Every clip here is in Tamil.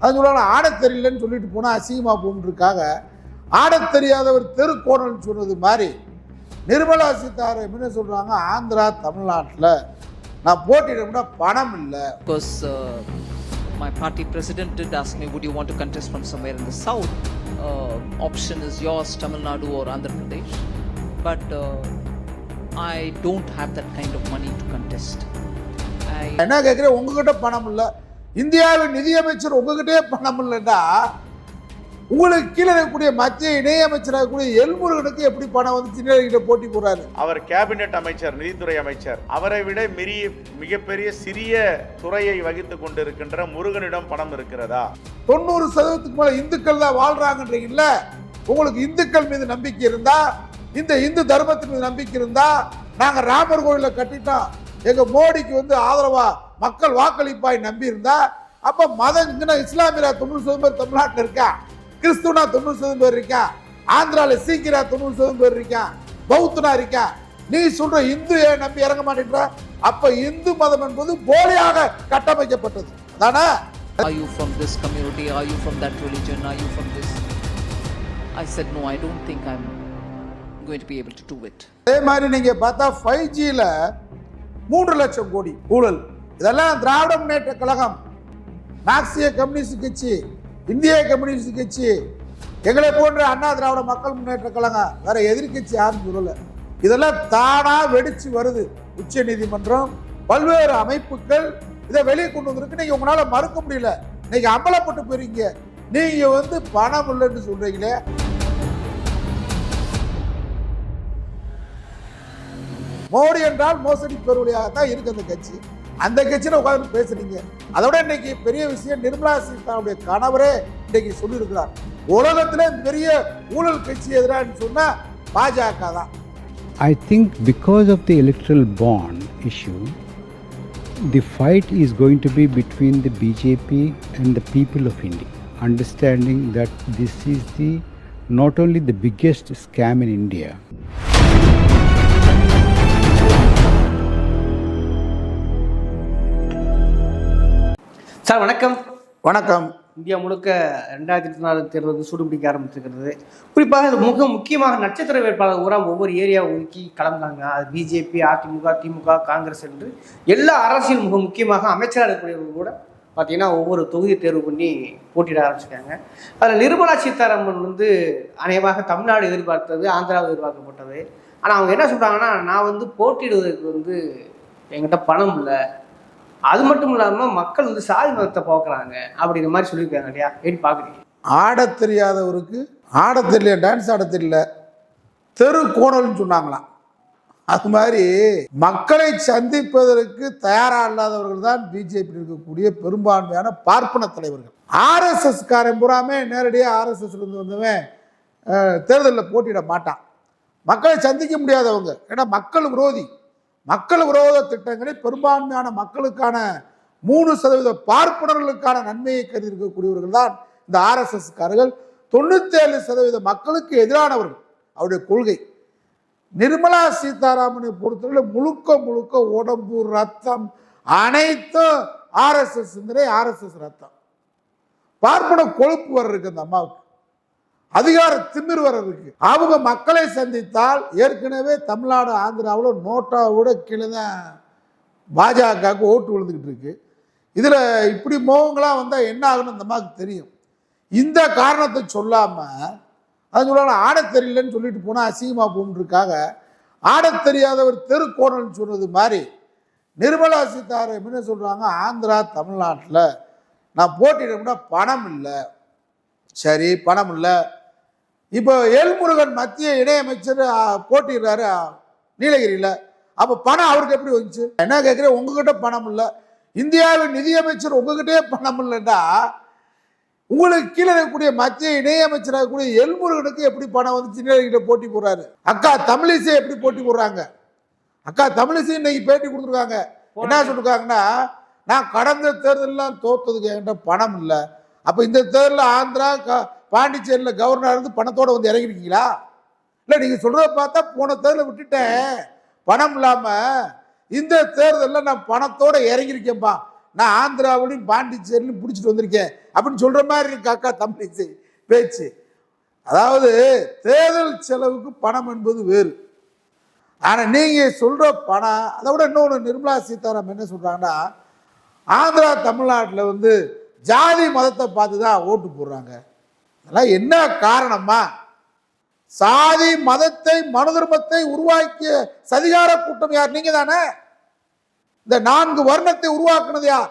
அது சொல்லுவாங்க ஆடத் தெரியலன்னு சொல்லிட்டு போனால் அசிங்கமா போன்றதுக்காக ஆடத் தெரியாதவர் தெருக்கோணல்னு சொன்னது மாதிரி நிர்மலா சீதாராமன் என்ன சொல்றாங்க ஆந்திரா தமிழ்நாட்டில் நான் போட்டியிடணும்னா பணம் இல்லை uh, did ask me, would you want to contest from somewhere in the south? Uh, option is yours, Tamil Nadu or Andhra Pradesh. But uh, I don't have that kind of money to contest. I என்ன கேட்குறேன் உங்ககிட்ட பணம் இல்லை இந்தியாவின் நிதியமைச்சர் உங்ககிட்டயே பணம் இல்லைன்னா உங்களுக்கு கீழே இருக்கக்கூடிய மத்திய இணையமைச்சராக இருக்கக்கூடிய எல்முருகனுக்கு எப்படி பணம் வந்து சின்ன போட்டி போடுறாரு? அவர் கேபினெட் அமைச்சர் நிதித்துறை அமைச்சர். அவரை விட மிரிய மிகப்பெரிய சிறிய துறையை வகித்துக் கொண்டிருக்கின்ற முருகனிடம் பணம் இருக்கிறதா? தொண்ணூறு சதவீதத்துக்கு மேல இந்துக்கள் தான் வாழ்றாங்கன்றீங்கல்ல உங்களுக்கு இந்துக்கள் மீது நம்பிக்கை இருந்தா இந்த இந்து தர்மத்தின் மீது நம்பிக்கை இருந்தா நாங்க ராமர் கோயிலை கட்டிட்டோம். எங்க மோடிக்கு வந்து ஆதரவா மக்கள் வாக்களிப்பாய் நம்பி இருந்தா அப்ப மதம் இங்க இஸ்லாமியரா தொண்ணூறு சதவீதம் பேர் தமிழ்நாட்டில் இருக்கா கிறிஸ்துவனா தொண்ணூறு சதவீதம் பேர் இருக்கா ஆந்திரால சீக்கிரா தொண்ணூறு சதவீதம் பேர் இருக்கா பௌத்தனா இருக்கா நீ சொல்ற இந்து ஏன் நம்பி இறங்க மாட்டேன்ற அப்ப இந்து மதம் என்பது போலியாக கட்டமைக்கப்பட்டது தானே are you from this community? Are you from that religion? Are you from this? I said, no, I don't think I'm going to be able to do it. அதே மாதிரி நீங்க பார்த்தா ஃபைவ் ஜியில் மூன்று லட்சம் கோடி ஊழல். இதெல்லாம் திராவிட முன்னேற்ற கழகம். மார்க்சிய கம்யூனிஸ்ட் கட்சி இந்திய கம்யூனிஸ்ட் கட்சி எங்களை போன்ற அண்ணா திராவிட மக்கள் முன்னேற்ற கழகம். வேற எதிர்க்கட்சி யாரும் சொல்லலை. இதெல்லாம் தானா வெடிச்சு வருது. உச்ச நீதிமன்றம் பல்வேறு அமைப்புகள் இதை வெளியே கொண்டு வந்திருக்கு. நீங்க உங்களால மறுக்க முடியல. இன்னைக்கு அம்பலப்பட்டு போயிருக்கீங்க. நீங்க வந்து பணம் இல்லைன்னு சொல்றீங்களே. மோடி என்றால் மோசடி பெருவழியாக தான் இருக்கு அந்த கட்சி அந்த கட்சியில உட்கார்ந்து பேசுறீங்க அதோட இன்னைக்கு பெரிய விஷயம் நிர்மலா சீதாராமுடைய கணவரே இன்னைக்கு சொல்லியிருக்கிறார் உலகத்திலே பெரிய ஊழல் கட்சி எதிரான்னு சொன்னா பாஜக தான் I think because of the electoral bond issue, the fight is going to be between the BJP and the people of India, understanding that this is the not only the biggest scam in India, sir வணக்கம். வணக்கம். இந்தியா முழுக்க ரெண்டாயிரத்தி இருபத்தி நாலு தேர்தல் வந்து சூடுபிடிக்க ஆரம்பிச்சிருக்கிறது. குறிப்பாக இது மிக முக்கியமாக நட்சத்திர வேட்பாளர் பூரா ஒவ்வொரு ஏரியா ஒதுக்கி கலந்தாங்க. அது பிஜேபி அதிமுக திமுக காங்கிரஸ் என்று எல்லா அரசியல் மிக முக்கியமாக அமைச்சராக இருக்கக்கூடியவங்க கூட பார்த்தீங்கன்னா ஒவ்வொரு தொகுதி தேர்வு பண்ணி போட்டியிட ஆரம்பிச்சிருக்காங்க. அதில் நிர்மலா சீதாராமன் வந்து அநேகமாக தமிழ்நாடு எதிர்பார்த்தது ஆந்திராவை எதிர்பார்க்கப்பட்டது. ஆனால் அவங்க என்ன சொல்கிறாங்கன்னா நான் வந்து போட்டியிடுவதற்கு வந்து என்கிட்ட பணம் இல்லை. அது மட்டும் இல்லாமல் மக்கள் வந்து சாதி மதத்தை பார்க்குறாங்க அப்படிங்கிற மாதிரி சொல்லியிருக்காங்க இல்லையா? எப்படி பார்க்குறீங்க. ஆடத் தெரியாதவருக்கு ஆட தெரியல டான்ஸ் ஆட தெரியல தெரு கோணல்னு சொன்னாங்களாம். அது மாதிரி மக்களை சந்திப்பதற்கு தயாரா இல்லாதவர்கள் தான் பிஜேபி இருக்கக்கூடிய பெரும்பான்மையான பார்ப்பன தலைவர்கள். ஆர்எஸ்எஸ் காரன் பூராமே நேரடியாக ஆர்எஸ்எஸ்லேருந்து வந்தவன் தேர்தலில் போட்டியிட மாட்டான். மக்களை சந்திக்க முடியாதவங்க. ஏன்னா மக்கள் விரோதி. மக்கள் விரோத திட்டங்களை பெரும்பான்மையான மக்களுக்கான மூணு சதவீத பார்ப்பனர்களுக்கான நன்மையை கருதி இருக்கக்கூடியவர்கள் தான் இந்த ஆர்எஸ்எஸ்காரர்கள். தொண்ணூத்தேழு சதவீத மக்களுக்கு எதிரானவர்கள் அவருடைய கொள்கை. நிர்மலா சீதாராமனை பொறுத்தவரை முழுக்க முழுக்க உடம்பு ரத்தம் அனைத்தும் ஆர்எஸ்எஸ் சிந்தனை ஆர்எஸ்எஸ் ரத்தம். பார்ப்பன கொழுப்பு வர இருக்கு அந்த அம்மாவுக்கு. அதிகார திமிர் இருக்கு. அவங்க மக்களை சந்தித்தால் ஏற்கனவே தமிழ்நாடு ஆந்திராவில் நோட்டாவோட கீழே தான் பாஜகவுக்கு ஓட்டு விழுந்துக்கிட்டு இருக்கு. இதில் இப்படி மோகங்களாக வந்தால் என்ன ஆகுன்னு அந்த மாதிரி தெரியும். இந்த காரணத்தை சொல்லாமல் அது சொல்லலாம் ஆட தெரியலன்னு சொல்லிட்டு போனால் அசிங்கமாக போகணுன்றக்காக ஆட தெரியாதவர் தெருக்கோணல்னு சொன்னது மாதிரி நிர்மலா சீதாராமன் என்ன சொல்கிறாங்க ஆந்திரா தமிழ்நாட்டில் நான் போட்டியிடணும்னா பணம் இல்லை. சரி பணம் இல்லை. இப்போ எல்முருகன் மத்திய இணையமைச்சர் ஆ, நீலகிரியில். அப்ப பணம் அவருக்கு எப்படி வந்துச்சு? என்ன கேட்கிறேன் உங்ககிட்ட பணம் இல்லை. இந்தியாவின் நிதியமைச்சர் உங்ககிட்டயே பணம் இல்லைன்னா உங்களுக்கு கீழே இருக்கக்கூடிய மத்திய இணையமைச்சராக இருக்கக்கூடிய எல்முருகனுக்கு எப்படி பணம் வந்து சின்ன போட்டி போடுறாரு. அக்கா தமிழிசை எப்படி போட்டி போடுறாங்க? அக்கா தமிழிசை இன்னைக்கு பேட்டி கொடுத்துருக்காங்க. என்ன சொல்லிருக்காங்கன்னா நான் கடந்த தேர்தலெலாம் தோத்ததுக்கு என்கிட்ட பணம் இல்லை. அப்போ இந்த தேர்தலில் ஆந்திரா க பாண்டிச்சேரியில் கவர்னர் இருந்து பணத்தோடு வந்து இறங்கிருக்கீங்களா? இல்லை நீங்கள் சொல்கிறத பார்த்தா போன தேர்தலை விட்டுட்டேன். பணம் இல்லாமல் இந்த தேர்தலில் நான் பணத்தோடு இறங்கியிருக்கேன்ப்பா. நான் ஆந்திராவிலையும் பாண்டிச்சேரிலையும் பிடிச்சிட்டு வந்திருக்கேன். அப்படின்னு சொல்கிற மாதிரி இருக்கு அக்கா தமிழிசை பேச்சு. அதாவது தேர்தல் செலவுக்கு பணம் என்பது வேறு. ஆனால் நீங்கள் சொல்கிற பணம் அதை விட இன்னொன்று நிர்மலா சீதாராமன் என்ன சொல்கிறாங்கன்னா ஆந்திரா தமிழ்நாட்டில் வந்து ஜாதி மதத்தை பார்த்து தான் ஓட்டு போடுறாங்க. அதெல்லாம் என்ன காரணமா சாதி மதத்தை மனு தர்மத்தை உருவாக்கிய சதிகார கூட்டம் யார்? நீங்க தானே இந்த நான்கு வர்ணத்தை உருவாக்குனது யார்?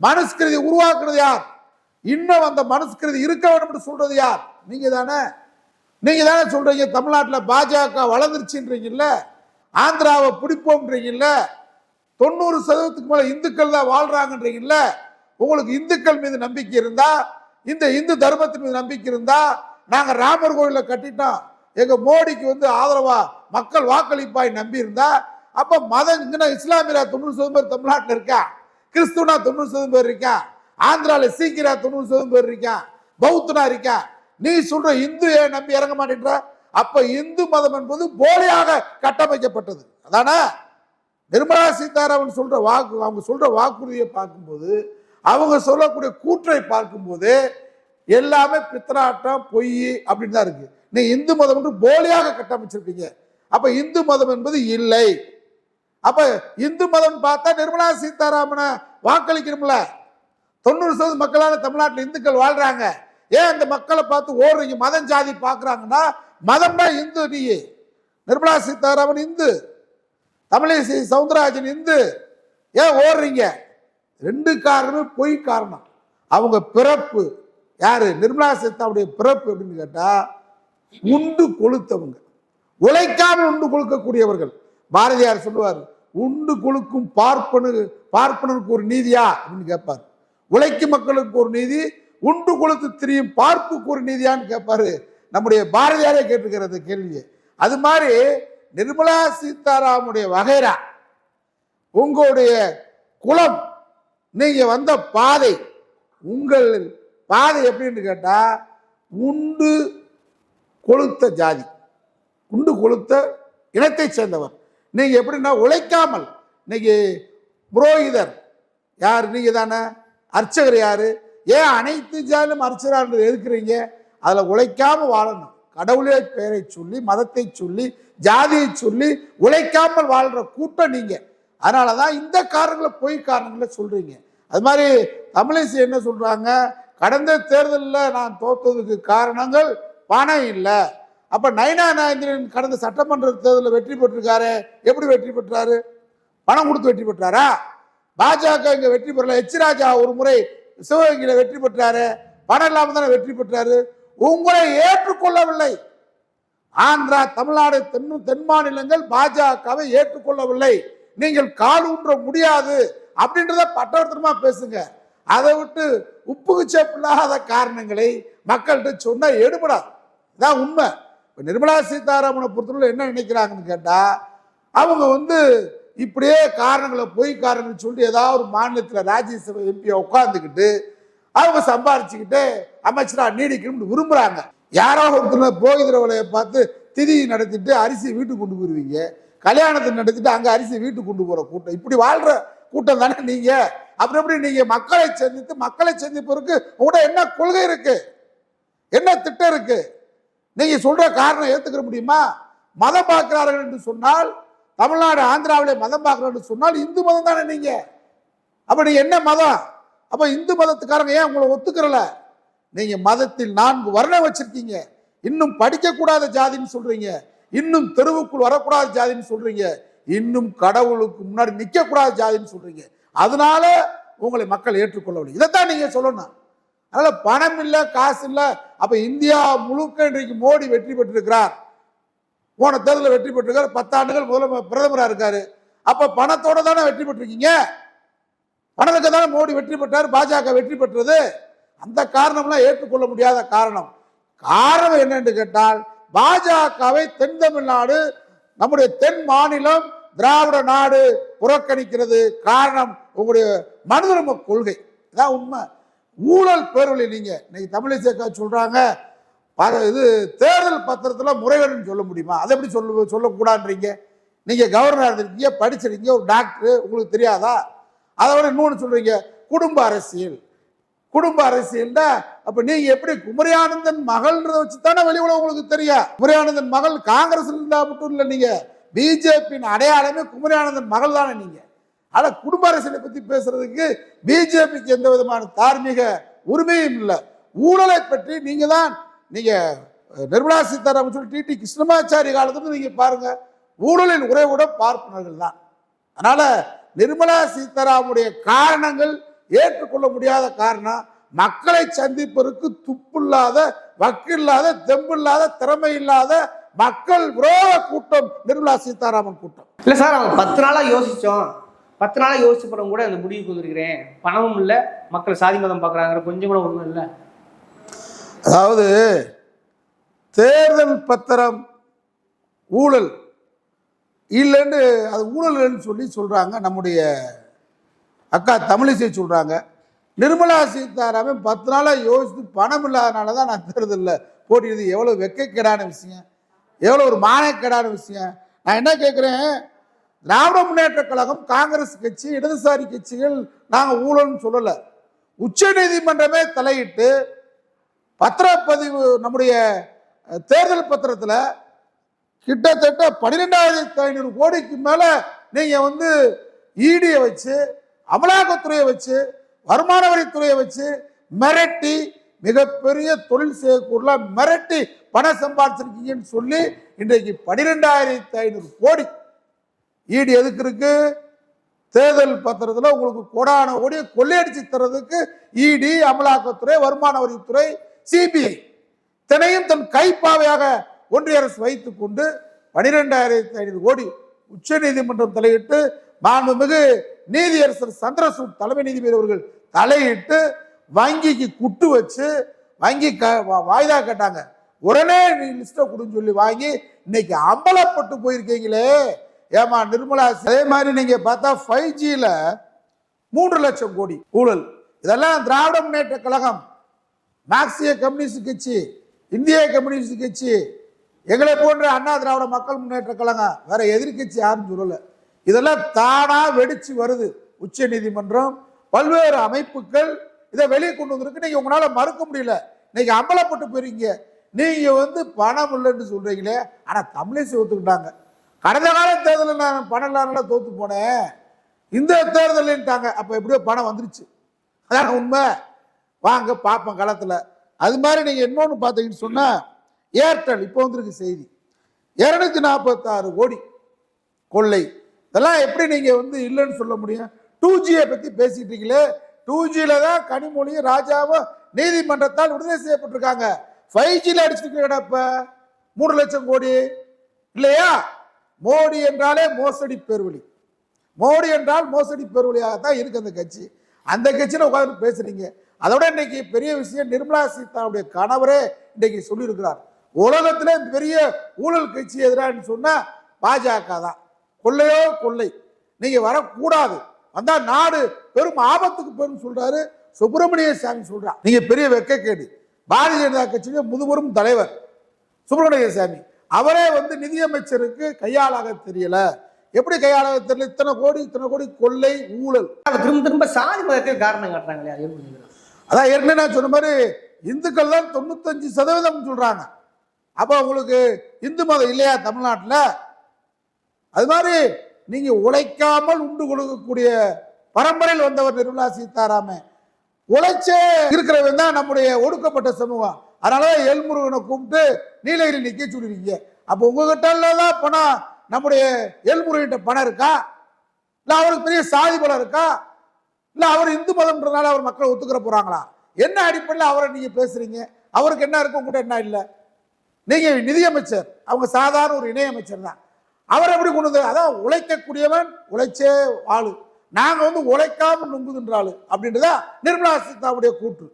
மனுஸ்கிருதி உருவாக்குனது யார்? இன்னும் அந்த மனுஸ்கிருதி இருக்க வேண்டும் சொல்றது யார்? நீங்க தானே நீங்க தானே சொல்றீங்க தமிழ்நாட்டில் பாஜக வளர்ந்துருச்சுன்றீங்கல்ல ஆந்திராவை பிடிப்போம்ன்றீங்கல்ல தொண்ணூறு சதவீதத்துக்கு மேல இந்துக்கள் தான் வாழ்றாங்கன்றீங்கல்ல உங்களுக்கு இந்துக்கள் மீது நம்பிக்கை இருந்தால் இந்த இந்து தர்மத்தின் மீது நம்பிக்கை இருந்தா நாங்கள் ராமர் கோயிலை கட்டிட்டோம் எங்க மோடிக்கு வந்து ஆதரவா மக்கள் வாக்களிப்பாய் நம்பி இருந்தா அப்ப மதம் இங்க இஸ்லாமியரா தொண்ணூறு சதவீதம் பேர் தமிழ்நாட்டில் இருக்கா? கிறிஸ்துவனா தொண்ணூறு சதவீதம் பேர் இருக்கா? ஆந்திராவில் சீக்கிரா தொண்ணூறு சதவீதம் பேர் இருக்கா? பௌத்தனா இருக்கா? நீ சொல்ற இந்து ஏன் நம்பி இறங்க மாட்டேன்ற? அப்ப இந்து மதம் என்பது போலியாக கட்டமைக்கப்பட்டது. அதானே? நிர்மலா சீதாராமன் சொல்ற வாக்கு அவங்க சொல்ற வாக்குறுதியை பார்க்கும்போது அவங்க சொல்லக்கூடிய கூற்றை பார்க்கும்போது எல்லாமே பித்தராட்டம் பொய் அப்படின்னு தான் இருக்கு. நீ இந்து மதம் என்று போலியாக கட்டமைச்சிருக்கீங்க. அப்ப இந்து மதம் என்பது இல்லை. அப்ப இந்து மதம் பார்த்தா நிர்மலா சீதாராமனை வாக்களிக்கணும்ல. தொண்ணூறு சதவீத மக்களான தமிழ்நாட்டில் இந்துக்கள் வாழ்றாங்க. ஏன் அந்த மக்களை பார்த்து ஓடுறீங்க? மதம் ஜாதி பார்க்குறாங்கன்னா மதம்னா இந்து நீ. நிர்மலா சீதாராமன் இந்து. தமிழிசை சவுந்தரராஜன் இந்து. ஏன் ஓடுறீங்க? ரெண்டு காரணமே பொய் காரணம். அவங்க பிறப்பு யார்? நிர்மலா சீதாவுடைய பிறப்பு அப்படின்னு கேட்டால் உண்டு கொளுத்தவங்க. உழைக்காமல் உண்டு கொழுக்கக்கூடியவர்கள் பாரதியார் சொல்லுவார் உண்டு கொழுக்கும் பார்ப்பனு பார்ப்பனருக்கு ஒரு நீதியா அப்படின்னு கேட்பார். உழைக்கும் மக்களுக்கு ஒரு நீதி உண்டு கொழுத்து திரியும் பார்ப்புக்கு ஒரு நீதியான்னு கேட்பாரு. நம்முடைய பாரதியாரே கேட்டுக்கிறது கேள்வியை. அது மாதிரி நிர்மலா சீதாராமுடைய வகைரா உங்களுடைய குலம் நீங்கள் வந்த பாதை உங்கள் பாதை எப்படின்னு கேட்டால் உண்டு கொளுத்த ஜாதி உண்டு கொளுத்த இனத்தை சேர்ந்தவர். நீங்கள் எப்படின்னா உழைக்காமல் இன்னைக்கு புரோகிதர். யார்? நீங்கள் தானே. அர்ச்சகர் யார்? ஏன் அனைத்து ஜாதியும் அர்ச்சகர் எதுக்குறீங்க? அதில் உழைக்காமல் வாழணும். கடவுளே பெயரை சொல்லி மதத்தை சொல்லி ஜாதியை சொல்லி உழைக்காமல் வாழ்கிற கூட்டம் நீங்கள் அதனால தான் இந்த காரணங்களை பொய் காரணங்களை சொல்கிறீங்க அது மாதிரி தமிழிசை என்ன சொல்கிறாங்க கடந்த தேர்தலில் நான் தோத்ததுக்கு காரணங்கள் பணம் இல்லை. அப்போ நயனா நாயந்திரன் கடந்த சட்டமன்ற தேர்தலில் வெற்றி பெற்றிருக்காரு எப்படி வெற்றி பெற்றாரு? பணம் கொடுத்து வெற்றி பெற்றாரா? பாஜக இங்கே வெற்றி பெறல. எச் ராஜா ஒரு முறை சிவகங்கையில் வெற்றி பெற்றாரு. பணம் இல்லாமல் தானே வெற்றி பெற்றாரு. உங்களை ஏற்றுக்கொள்ளவில்லை. ஆந்திரா தமிழ்நாடு தென் தென் மாநிலங்கள் பாஜகவை ஏற்றுக்கொள்ளவில்லை. நீங்கள் கால் ஊன்ற முடியாது அப்படின்றத பட்டவர்த்தனமா பேசுங்க. அதை விட்டு உப்புக்கு காரணங்களை மக்கள்கிட்ட சொன்னால் எடுபடாது. இதான் உண்மை. இப்போ நிர்மலா சீதாராமனை பொறுத்தவரை என்ன நினைக்கிறாங்கன்னு கேட்டால் அவங்க வந்து இப்படியே காரணங்களை பொய் காரணங்கள் சொல்லி ஏதாவது ஒரு மாநிலத்தில் ராஜ்யசபா எம்பியை உட்காந்துக்கிட்டு அவங்க சம்பாரிச்சுக்கிட்டு அமைச்சராக நீடிக்கணும்னு விரும்புகிறாங்க யாரோ ஒருத்தர் போகிற வேலையை பார்த்து திதி நடத்திட்டு அரிசி வீட்டுக்கு கொண்டு போயிருவீங்க. கல்யாணத்தை நடத்திட்டு அங்கே அரிசி வீட்டுக்கு கொண்டு போகிற கூட்டம். இப்படி வாழ்கிற கூட்டம் தானே நீங்கள் அப்புறம் எப்படி நீங்கள் மக்களை சந்தித்து மக்களை சந்திப்பதற்கு உங்கள்கிட்ட என்ன கொள்கை இருக்குது என்ன திட்டம் இருக்குது நீங்கள் சொல்கிற காரணம் ஏற்றுக்கிற முடியுமா? மதம் பார்க்கிறார்கள் என்று சொன்னால் தமிழ்நாடு ஆந்திராவிலே மதம் பார்க்கிறார்கள் சொன்னால் இந்து மதம் தானே நீங்கள் அப்போ நீங்க என்ன மதம்? அப்போ இந்து மதத்துக்காரங்க ஏன் உங்களை ஒத்துக்கிறல? நீங்கள் மதத்தில் நான்கு வர்ணம் வச்சுருக்கீங்க. இன்னும் படிக்கக்கூடாத ஜாதின்னு சொல்கிறீங்க இன்னும் தெருவுக்குள் வரக்கூடாத ஜாதின்னு சொல்றீங்க. இன்னும் கடவுளுக்கு முன்னாடி நிற்கக்கூடாத ஜாதின்னு சொல்றீங்க. அதனால உங்களை மக்கள் ஏற்றுக்கொள்ளவில்லை. இதைத்தான் நீங்க சொல்லணும். அதனால பணம் இல்லை காசு இல்லை அப்ப இந்தியா முழுக்க இன்றைக்கு மோடி வெற்றி பெற்றிருக்கிறார். போன தேர்தலில் வெற்றி பெற்றிருக்காரு. பத்தாண்டுகள் முதல்ல பிரதமராக இருக்காரு. அப்போ பணத்தோட தானே வெற்றி பெற்றிருக்கீங்க? பணத்துக்கு தானே மோடி வெற்றி பெற்றார் பாஜக வெற்றி பெற்றது. அந்த காரணம்லாம் ஏற்றுக்கொள்ள முடியாத காரணம். காரணம் என்னன்னு கேட்டால் பாஜகவை தென் தமிழ்நாடு நம்முடைய தென் மாநிலம் திராவிட நாடு புறக்கணிக்கிறது காரணம் உங்களுடைய மனுதர்ம கொள்கை. இதான் உண்மை. ஊழல் பேரொழி நீங்க. இன்னைக்கு தமிழிசைக்கா சொல்றாங்க. இது தேர்தல் பத்திரத்தில் முறைகேடுன்னு சொல்ல முடியுமா? அதை எப்படி சொல்ல சொல்லக்கூடாதுன்றீங்க? நீங்கள் கவர்னர் இருந்திருக்கீங்க படிச்சிருக்கீங்க ஒரு டாக்டர் உங்களுக்கு தெரியாதா? அதை விட இன்னொன்று சொல்கிறீங்க குடும்ப அரசியல். குடும்ப அரசியல்னா அப்ப நீங்க எப்படி குமரியானந்தன் மகள்ன்றத வச்சு தானே வெளி உலகம் உங்களுக்கு தெரியும் குமரியானந்தன் மகள் காங்கிரஸ் இருந்தா மட்டும் இல்லை நீங்க. பிஜேபியின் அடையாளமே குமரியானந்தன் மகள் தானே நீங்க. ஆனா குடும்ப அரசியலை பத்தி பேசுறதுக்கு பிஜேபிக்கு எந்த விதமான தார்மீக உரிமையும் இல்லை. ஊழலை பற்றி நீங்க தான் நீங்க நிர்மலா சீதாராமன் சொல்லி டிடி கிருஷ்ணமாச்சாரி காலத்துல நீங்க பாருங்க ஊழலின் உறைவிட பார்ப்பனர்கள் தான். அதனால நிர்மலா சீதாராமுடைய காரணங்கள் ஏற்றுக்கொள்ள முடியாத காரணம் மக்களை சந்திப்பதற்கு துப்பில்லாத வக்கில்லாத தெம்பில்லாத திறமை இல்லாத மக்கள் விரோத கூட்டம் நிர்மலா சீதாராமன் கூட்டம். இல்லை சார் அவங்க பத்து நாளாக யோசித்தோம் பத்து நாளாக யோசிச்ச பிறகு கூட அந்த முடிவுக்கு வந்திருக்கிறேன். பணமும் இல்லை மக்கள் சாதி மதம் பார்க்குறாங்க கொஞ்சம் கூட ஒன்றும் இல்லை. அதாவது தேர்தல் பத்திரம் ஊழல். இல்லைன்னு அது ஊழல்னு சொல்லி சொல்றாங்க நம்முடைய அக்கா தமிழிசை சொல்றாங்க. நிர்மலா சீதாராமன் பத்து நாளாக யோசித்து பணம் இல்லாதனால தான் நான் தேர்தலில் போட்டியது எவ்வளோ வெக்கக்கேடான விஷயம். எவ்வளோ ஒரு மானக்கேடான விஷயம். நான் என்ன கேட்குறேன் திராவிட முன்னேற்ற கழகம் காங்கிரஸ் கட்சி இடதுசாரி கட்சிகள் நாங்கள் ஊழல்னு சொல்லலை. உச்ச நீதிமன்றமே தலையிட்டு பத்திரப்பதிவு நம்முடைய தேர்தல் பத்திரத்தில் கிட்டத்தட்ட பன்னிரெண்டாயிரத்தி ஐநூறு கோடிக்கு மேலே நீங்கள் வந்து ஈடியை வச்சு அமலாக்கத்துறையை வச்சு வருமான வரித்துறையை வச்சு மிரட்டி மிகப்பெரிய தொழில் செய்யக்கூடல மிரட்டி பணம் சம்பாதிச்சிருக்கீங்கன்னு சொல்லி இன்றைக்கு பனிரெண்டாயிரத்தி ஐநூறு கோடி. ஈடு எதுக்கு இருக்கு? தேர்தல் பத்திரத்தில் உங்களுக்கு கோடான கோடியை கொள்ளையடிச்சு தர்றதுக்கு இடி அமலாக்கத்துறை வருமான வரித்துறை சிபிஐ இத்தனையும் தன் கைப்பாவையாக ஒன்றிய அரசு வைத்துக் கொண்டு பனிரெண்டாயிரத்தி ஐநூறு கோடி உச்ச நீதிமன்றம் தலையிட்டு மாண்புமிகு நீதியரசர் சந்திரசூட் தலைமை நீதிபதி அவர்கள் தலையிட்டு வங்கிக்கு குட்டு வச்சு வங்கி க வா- வாய்தா கேட்டாங்க. உடனே நீ லிஸ்ட்டை கொடுன்னு சொல்லி வாங்கி இன்னைக்கு அம்பலப்பட்டு போயிருக்கீங்களே. ஏமா நிர்மலா அதே மாதிரி நீங்க பார்த்தா ஃபைவ் ஜியில் மூன்று லட்சம் கோடி ஊழல். இதெல்லாம் திராவிட முன்னேற்ற கழகம். மார்க்சிய கம்யூனிஸ்ட் கட்சி இந்திய கம்யூனிஸ்ட் கட்சி எங்களை போன்ற அண்ணா திராவிட மக்கள் முன்னேற்ற கழகம் வேற எதிர்க்கட்சி யாரும் சொல்லலை. இதெல்லாம் தானா வெடிச்சு வருது. உச்ச நீதிமன்றம் பல்வேறு அமைப்புகள் இதை வெளியே கொண்டு வந்திருக்கு. நீங்க உங்களால மறுக்க முடியல. இன்னைக்கு அம்பலப்பட்டு போயிருக்கீங்க. நீங்க வந்து பணம் இல்லைன்னு சொல்றீங்களே. ஆனா தமிழிசை ஒத்துக்கிட்டாங்க. கடந்த கால தேர்தலில் நான் பணம் இல்லாதனால தோத்து போனேன். இந்த தேர்தலின்ட்டாங்க அப்ப எப்படியோ பணம் வந்துருச்சு. அதான் உண்மை. வாங்க பார்ப்போம் களத்தில். அது மாதிரி நீங்கள் இன்னொன்று பார்த்தீங்கன்னு சொன்னால் ஏர்டெல் இப்போ வந்திருக்கு செய்தி. இரநூத்தி நாற்பத்தாறு கோடி கொள்ளை. இதெல்லாம் எப்படி நீங்கள் வந்து இல்லைன்னு சொல்ல முடியும்? டூ ஜியை பற்றி பேசிகிட்டு இருக்கீங்களே. டூ ஜியில் தான் கனிமொழியும் ராஜாவும் நீதிமன்றத்தால் விடுதலை செய்யப்பட்டிருக்காங்க. ஃபைவ் ஜியில் அடிச்சிருக்கீங்கடா இப்போ மூணு லட்சம் கோடி. இல்லையா? மோடி என்றாலே மோசடி பேர்வழி. மோடி என்றால் மோசடி பெருவழியாக தான் இருக்கு அந்த கட்சி. அந்த கட்சியில் உட்காந்து பேசுறீங்க. அதோட இன்னைக்கு பெரிய விஷயம் நிர்மலா சீதாவுடைய கணவரே இன்னைக்கு சொல்லியிருக்கிறார். உலகத்திலே பெரிய ஊழல் கட்சி எதிரான்னு சொன்னால் பாஜக தான். கொள்ளையோ கொள்ளை. நீங்க வரக்கூடாது. வந்தா நாடு பெரும் ஆபத்துக்கு பெரும் சொல்றாரு சுப்பிரமணிய சாமி சொல்றான் நீங்க பெரிய வெக்கக்கேடு பாரதிய ஜனதா கட்சியின் முதுபெரும் தலைவர் சுப்பிரமணிய சாமி. அவரே வந்து நிதியமைச்சருக்கு கையாளாக தெரியல. எப்படி கையாளாக தெரியல? இத்தனை கோடி இத்தனை கோடி கொள்ளை ஊழல். திரும்ப திரும்ப சாதி மதத்தில் காரணம் காட்டுறாங்களே? அதான் ஏற்கனவே நான் சொன்ன மாதிரி இந்துக்கள் தான் தொண்ணூத்தஞ்சு சதவீதம் சொல்றாங்க. அப்போ உங்களுக்கு இந்து மதம் இல்லையா தமிழ்நாட்டில்? அது மாதிரி நீங்கள் உழைக்காமல் உண்டு கொடுக்கக்கூடிய பரம்பரையில் வந்தவர் நிர்மலா சீதாராமன். உழைச்சே இருக்கிறவன் தான் நம்முடைய ஒடுக்கப்பட்ட சமூகம். அதனாலதான் எல்முருகனை கூப்பிட்டு நீலகிரி நிற்க சொல்லிருக்கீங்க. அப்போ உங்ககிட்ட தான் பணம் நம்முடைய எல்முருகன்கிட்ட பணம் இருக்கா? இல்லை அவருக்கு பெரிய சாதி பலம் இருக்கா? இல்லை அவர் இந்து மதம்ன்றனால அவர் மக்களை ஒத்துக்கிற போகிறாங்களா என்ன அடிப்படையில் அவரை நீங்கள் பேசுகிறீங்க அவருக்கு என்ன இருக்கு உங்ககிட்ட என்ன இல்லை? நீங்கள் நிதியமைச்சர். அவங்க சாதாரண ஒரு இணையமைச்சர் தான். அவர் எப்படி கொண்டு அதான் உழைக்கக்கூடியவன் உழைச்சே ஆளு. நாங்கள் வந்து உழைக்காமல் நொங்குகின்ற ஆளு அப்படின்றதா நிர்மலா சீதாவுடைய கூற்று.